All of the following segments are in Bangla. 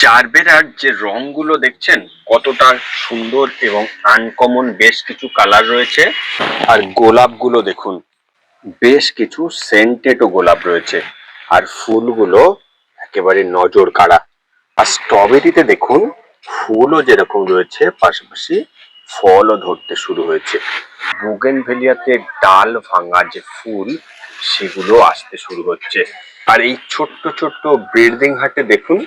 চারবেরার যে রংগুলো দেখছেন, কতটা সুন্দর এবং আনকমন বেশ কিছু কালার রয়েছে। আর গোলাপগুলো দেখুন, বেশ কিছু সেন্টেডও গোলাপ রয়েছে। আর ফুলগুলো একেবারে নজর কাড়া আর স্ট্রবেরিতে দেখুন, ফুলও যেরকম রয়েছে, পাশাপাশি ফলও ধরতে শুরু হয়েছে। বুগেন ভেলিয়াতে ডাল ভাঙা যে ফুল, সেগুলো আসতে শুরু হচ্ছে। আর এই ছোট্ট ছোট্ট ব্রিডিং হাটে দেখুন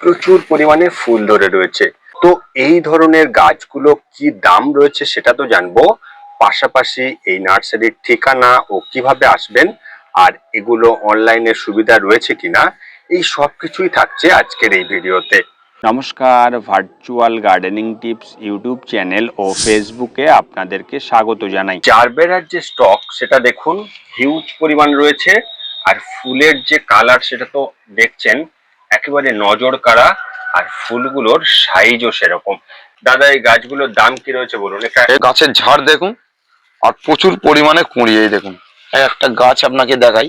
প্রচুর পরিমাণে ফুল ধরে রয়েছে। তো এই ধরনের গাছগুলো কি দাম রয়েছে সেটা তো জানব। পাশাপাশি এই নার্সারির ঠিকানা ও কীভাবে আসবেন আর এগুলো অনলাইনে সুবিধা রয়েছে কিনা এই সব কিছুই থাকছে আজকের এই ভিডিওতে। নমস্কার virtual gardening tips YouTube channel ও ফেসবুকে আপনাদেরকে স্বাগত জানাই। জারবেরার যে স্টক সেটা দেখুন হিউজ পরিমাণ রয়েছে। আর ফুলের যে কালার সেটা তো দেখছেন একেবারে নজর কাড়া আর ফুলগুলোর সাইজও সেরকম। দাদা এই গাছগুলোর দাম কি রয়েছে বলুন? গাছের ঝাড় দেখুন আর প্রচুর পরিমাণে কুঁড়ি এই দেখুন। একটা গাছ আপনাকে দেখাই।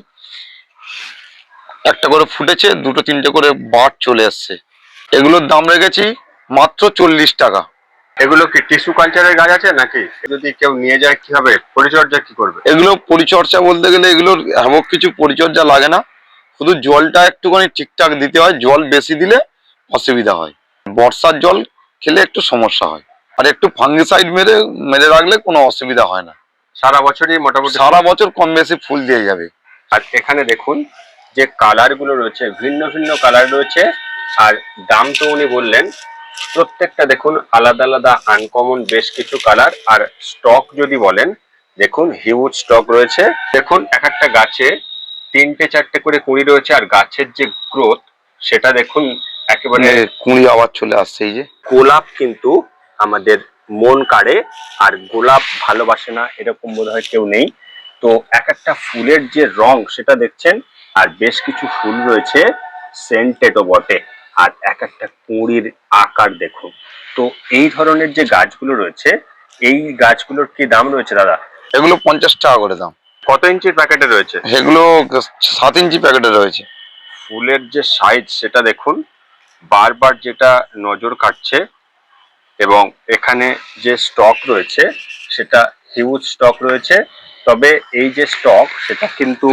একটা করে ফুটেছে দুটো তিনটে করে বাট চলে আসছে। এগুলোর দাম রেখেছি মাত্র চল্লিশ টাকা। এগুলো কি টিস্যু কালচারের গাছ আছে নাকি? যদি কেউ নিয়ে যায় কি হবে পরিচর্যা কি করবে? এগুলো পরিচর্যা বলতে গেলে এগুলোর এমন কিছু পরিচর্যা লাগে না। শুধু জলটা একটুখানি ঠিকঠাক দিতে হয় জল বেশি দিলে অসুবিধা হয়। বর্ষার জল খেলে একটু সমস্যা হয়। আর একটু ফাঙ্গিসাইড মেরে মেরে রাখলে কোনো অসুবিধা হয় না। সারা বছরই মোটামুটি সারা বছর কম বেশি ফুল দিয়ে যাবে। আর এখানে দেখুন যে কালারগুলো রয়েছে ভিন্ন ভিন্ন কালার রয়েছে। আর দাম তো উনি বললেন প্রত্যেকটা দেখুন আলাদা আলাদা আনকমন বেশ কিছু কালার আর স্টক যদি বলেন দেখুন হিউজ স্টক রয়েছে। দেখুন এক একটা গাছে তিনটে চারটে করে কুড়ি রয়েছে আর গাছের যে গ্রোথ সেটা দেখুন একেবারে কুঁড়ি আবার চলে আসছে এই যে। গোলাপ কিন্তু আমাদের মন কাড়ে আর গোলাপ ভালোবাসে না এরকম বোধ হয় কেউ নেই। তো এক একটা ফুলের যে রং সেটা দেখছেন আর বেশ কিছু ফুল রয়েছে সেন্টেডও বটে। আর এক একটা কুঁড়ির আকার দেখুন। তো এই ধরনের যে গাছগুলো রয়েছে এই গাছগুলোর কি দাম রয়েছে দাদা? এগুলো পঞ্চাশ টাকা করে দাম। কত ইঞ্চির প্যাকেটে রয়েছে? এগুলো সাত ইঞ্চি প্যাকেটে রয়েছে। ফুলের যে সাইজ সেটা দেখুন বারবার যেটা নজর কাটছে এবং এখানে যে স্টক রয়েছে সেটা হিউজ স্টক রয়েছে। তবে এই যে স্টক সেটা কিন্তু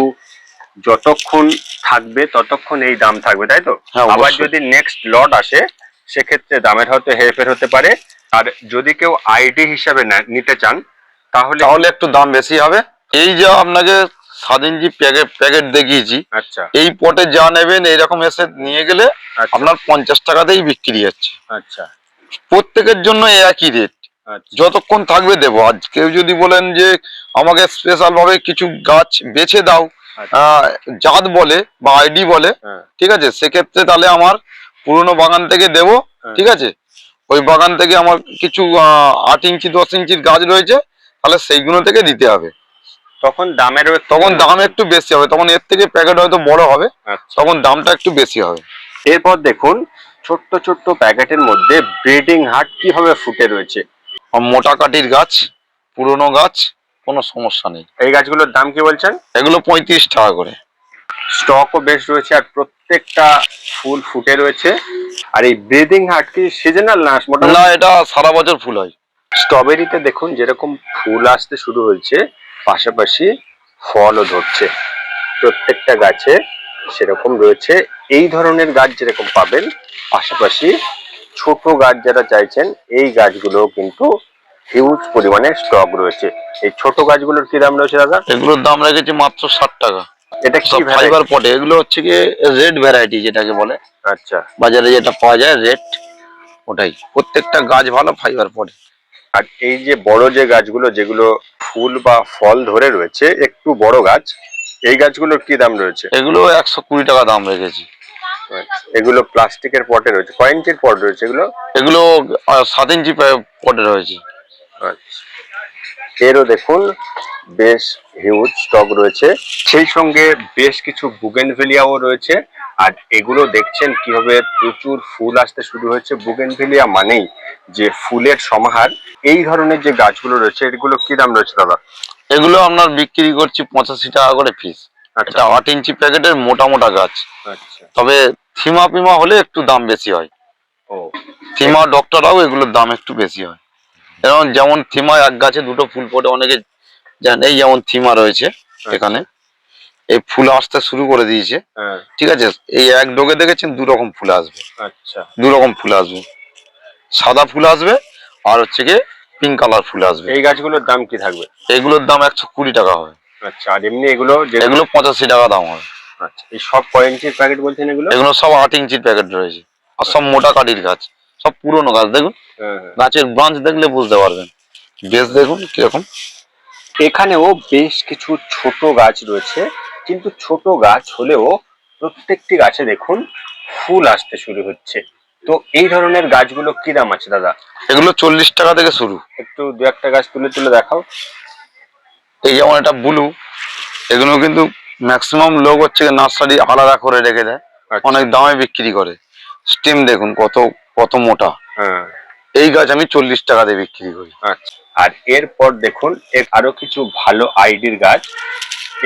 যতক্ষণ থাকবে ততক্ষণ এই দাম থাকবে তাই তো? হ্যাঁ, আবার যদি নেক্সট লট আসে সেক্ষেত্রে দামের হয়তো হেরফের হতে পারে। আর যদি কেউ আইডি হিসাবে নিতে চান তাহলে তাহলে একটু দাম বেশি হবে। এই যে আপনাকে সাত ইঞ্চি প্যাকেট প্যাকেট দেখিয়েছি আচ্ছা। এই পটে যা নেবেন এইরকম এসে নিয়ে গেলে আচ্ছা। আপনার পঞ্চাশ টাকাতেই বিক্রি হচ্ছে। আচ্ছা। প্রত্যেকের জন্য একই রেট আচ্ছা। যতক্ষণ থাকবে দেবো। আজ কেউ যদি বলেন যে আমাকে স্পেশাল ভাবে কিছু গাছ বেছে দাও। আচ্ছা। জাত বলে বা আইডি বলে হ্যাঁ। ঠিক আছে? সেক্ষেত্রে তাহলে আমার পুরনো বাগান থেকে দেব হ্যাঁ। ঠিক আছে? ওই বাগান থেকে আমার কিছু আট ইঞ্চি দশ ইঞ্চির গাছ রয়েছে তাহলে সেইগুলো থেকে দিতে হবে। তখন দামের তখন দাম একটু বেশি হবে তখন এর থেকে প্যাকেট হয়তো বড় হবে আচ্ছা। তখন দামটা একটু বেশি হবে। এরপর দেখুন ছোট্ট ছোট্ট প্যাকেটের মধ্যে ব্রিডিং হার্ট কীভাবে ফুটে রয়েছে। মোটা কাঠির গাছ পুরনো গাছ কোনো সমস্যা নেই। এই গাছগুলোর দাম কি বলছেন? এগুলো পঁয়ত্রিশ টাকা করে। স্টকও বেশ রয়েছে আর প্রত্যেকটা ফুল ফুটে রয়েছে। আর এই ব্রিডিং হার্ট কি সিজনাল না মোটামুটি না এটা সারা বছর ফুল হয়। স্ট্রবেরিতে দেখুন যেরকম ফুল আসতে শুরু হয়েছে পাশাপাশি ফলও ধরছে। প্রত্যেকটা গাছে সেরকম রয়েছে। এই ধরনের গাছ যেরকম পাবেন পাশাপাশি ছোট গাছ যারা চাইছেন এই গাছগুলো কিন্তু হিউজ পরিমাণে স্টক রয়েছে। এই ছোট গাছগুলোর কি দাম রয়েছে দাদা? এগুলোর দাম রেখেছি মাত্র ষাট টাকা। এটা কি ফাইবার পটে এগুলো হচ্ছে কি রেড ভ্যারাইটি যেটাকে বলে। আচ্ছা। বাজারে যেটা পাওয়া যায় রেড ওটাই। প্রত্যেকটা গাছ ভালো ফাইবার পটে আর এই যে বড় যে গাছগুলো যেগুলো ফুল বা ফল ধরে রয়েছে একটু বড় গাছ এই গাছগুলোর কি দাম রয়েছে? এগুলো একশো কুড়ি টাকা দাম রেখেছি। এগুলো প্লাস্টিকের পটে রয়েছে কয় ইঞ্চির পট রয়েছে এগুলো? এগুলো সাত ইঞ্চি পটে রয়েছে। আচ্ছা। এরও দেখুন বেশ হিউজ স্টক রয়েছে। সেই সঙ্গে বেশ কিছু বুগেনভেলিয়াও রয়েছে। আর এগুলো দেখছেন কীভাবে প্রচুর ফুল আসতে শুরু হয়েছে। বুগেনভেলিয়া মানেই যে ফুলের সমাহার। এই ধরনের যে গাছগুলো রয়েছে এগুলো কি দাম রয়েছে দাদা? এগুলো আমরা বিক্রি করছি পঁচাশি টাকা করে পিস আচ্ছা। আট ইঞ্চি প্যাকেটের মোটা মোটা গাছ। আচ্ছা। তবে থিমা পিমা হলে একটু দাম বেশি হয়। ও। থিমা ডক্টরাও এগুলোর দাম একটু বেশি হয়। যেমন যেমন থিমা এক গাছে দুটো ফুল ফোটে অনেকে জানেন এই যেমন থিমা রয়েছে এখানে। এই ফুল আসতে শুরু করে দিয়েছে। হ্যাঁ। ঠিক আছে? এই এক ডোকে দেখেছেন দু রকম ফুল আসবে। আচ্ছা। দু রকম ফুল আসবে। সাদা ফুল আসবে আর হচ্ছে গিয়ে পিঙ্ক কালার ফুল আসবে। এই গাছগুলোর দাম কি থাকবে? এগুলোর দাম একশো কুড়ি টাকা হয় আচ্ছা আর এমনি এগুলো এগুলো পঁচাশি টাকা দাম আচ্ছা এই সব কয় ইঞ্চির প্যাকেট বলছেন এগুলো? এগুলো সব আট ইঞ্চির প্যাকেট রয়েছে। আর সব মোটা কাঠির গাছ। সব পুরনো গাছ দেখুন। হ্যাঁ হ্যাঁ। গাছের ব্রাঞ্চ দেখলে বুঝতে পারবেন। বেশ দেখুন কীরকম। এখানেও বেশ কিছু ছোট গাছ রয়েছে। কিন্তু ছোট গাছ হলেও প্রত্যেকটি গাছে দেখুন ফুল আসতে শুরু হচ্ছে। তো এই ধরনের গাছগুলো কি দাম আছে দাদা? এগুলো চল্লিশ টাকা থেকে শুরু। একটু দু একটা গাছ তুলে তুলে দেখাও। এই যেমন এটা ব্লু এগুলো কিন্তু ম্যাক্সিমাম লোক হচ্ছে নার্সারি আলাদা করে রেখে দেয়। আচ্ছা। অনেক দামে বিক্রি করে। স্টিম দেখুন কত কত মোটা। হ্যাঁ। এই গাছ আমি চল্লিশ টাকা দিয়ে বিক্রি করি। আচ্ছা। আর এরপর দেখুন এর আরও কিছু ভালো আইডির গাছ।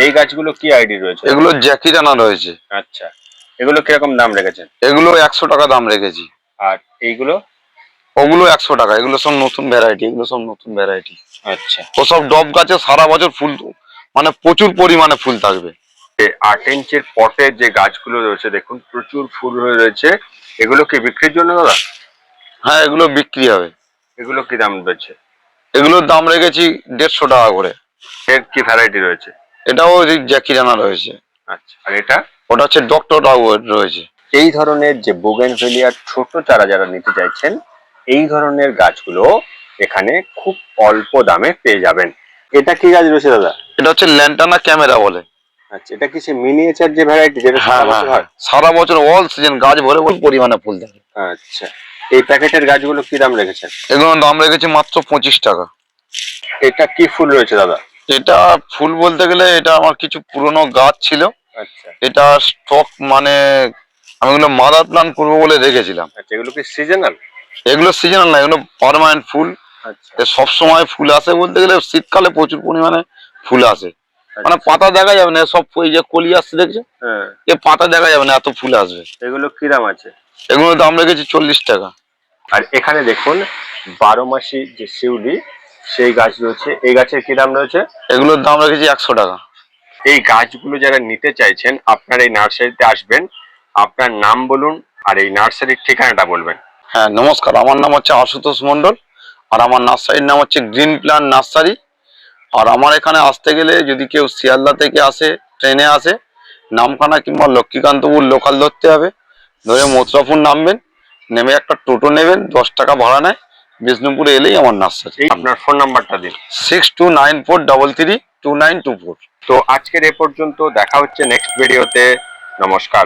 এই গাছগুলো কি আইডি রয়েছে? এগুলো জ্যাকি টানা রয়েছে। আচ্ছা এগুলো কীরকম দাম রেখেছেন? এগুলো একশো টাকা দাম রেখেছি। আর এইগুলো? ওগুলো একশো টাকা এগুলো সব নতুন ভ্যারাইটি এগুলো সব নতুন ভ্যারাইটি আচ্ছা। ওসব ডব গাছে সারা বছর ফুল মানে প্রচুর পরিমাণে ফুল থাকবে। আট ইঞ্চের পটের যে গাছগুলো রয়েছে দেখুন প্রচুর ফুল হয়ে রয়েছে। এগুলো কি বিক্রির জন্য দাদা? হ্যাঁ এগুলো বিক্রি হবে। এগুলো কি দাম রয়েছে? এগুলোর দাম রেখেছি দেড়শো টাকা করে। এর কি ভ্যারাইটি রয়েছে? এটাও জ্যাকি টানা রয়েছে আচ্ছা আর এটা? ওটা হচ্ছে ডক্টর রয়েছে। এই ধরনের যে বোগেনভেলিয়ার ছোট চারা যারা নিতে চাইছেন এই ধরনের গাছগুলো এখানে খুব অল্প দামে পেয়ে যাবেন। এটা কি গাছ রয়েছে দাদা? এটা হচ্ছে ল্যান্টানা ক্যামেরা বলে। আচ্ছা এটা কি সে মিনিয়েচার যে ভ্যারাইটি যেটা হ্যাঁ সারা হ্যাঁ বছর সারা বছর অল সিজন গাছ ভরে ভরে পরিমাণে ফুল থাকে আচ্ছা এই প্যাকেটের গাছগুলো কি দাম রেখেছেন? এগুলোর দাম রেখেছি মাত্র পঁচিশ টাকা। এটা কি ফুল রয়েছে দাদা? এটা ফুল বলতে গেলে এটা আমার কিছু পুরনো গাছ ছিল। আচ্ছা। এটা স্টক মানে আমি এগুলো মাদার প্লান করব বলে রেখেছিলাম। আচ্ছা এগুলো কি সিজনাল এগুলো সিজনাল না এগুলো পারমানেন্ট ফুল। আচ্ছা। সব সময় ফুল আসে বলতে গেলে শীতকালে প্রচুর পরিমাণে ফুল আসে। মানে। পাতা দেখা যাবে না সব ওই যে কলি আসছে দেখছ? হ্যাঁ। এ পাতা দেখা যাবে না এত ফুল আসবে। এগুলো কি দাম আছে? এগুলোর দাম রেখেছি চল্লিশ টাকা। আর এখানে দেখুন বারো মাসি যে শিউলি সেই গাছ রয়েছে। এই গাছের কি দাম রয়েছে? এগুলোর দাম রেখেছি একশো টাকা। এই গাছগুলো যারা নিতে চাইছেন আপনার এই নার্সারিতে আসবেন। আপনার নাম বলুন আর এই নার্সারির ঠিকানাটা বলবেন। হ্যাঁ নমস্কার। আমার নাম হচ্ছে আশুতোষ মণ্ডল আর আমার নার্সারির নাম হচ্ছে গ্রিন প্ল্যান নার্সারি। আর আমার এখানে আসতে গেলে যদি কেউ শিয়ালদা থেকে আসে ট্রেনে আসে নামখানা কিংবা লক্ষ্মীকান্তপুর লোকাল ধরতে হবে। ধরে মথুরাপুর নামবেন নেমে একটা টোটো নেবেন দশ টাকা ভাড়া নেয়। বিষ্ণুপুরে এলেই আমার নার্সারি আপনার ফোন নাম্বারটা দিন। Six two nine four double three two nine two four তো আজকের এ পর্যন্ত দেখা হচ্ছে নেক্সট ভিডিওতে নমস্কার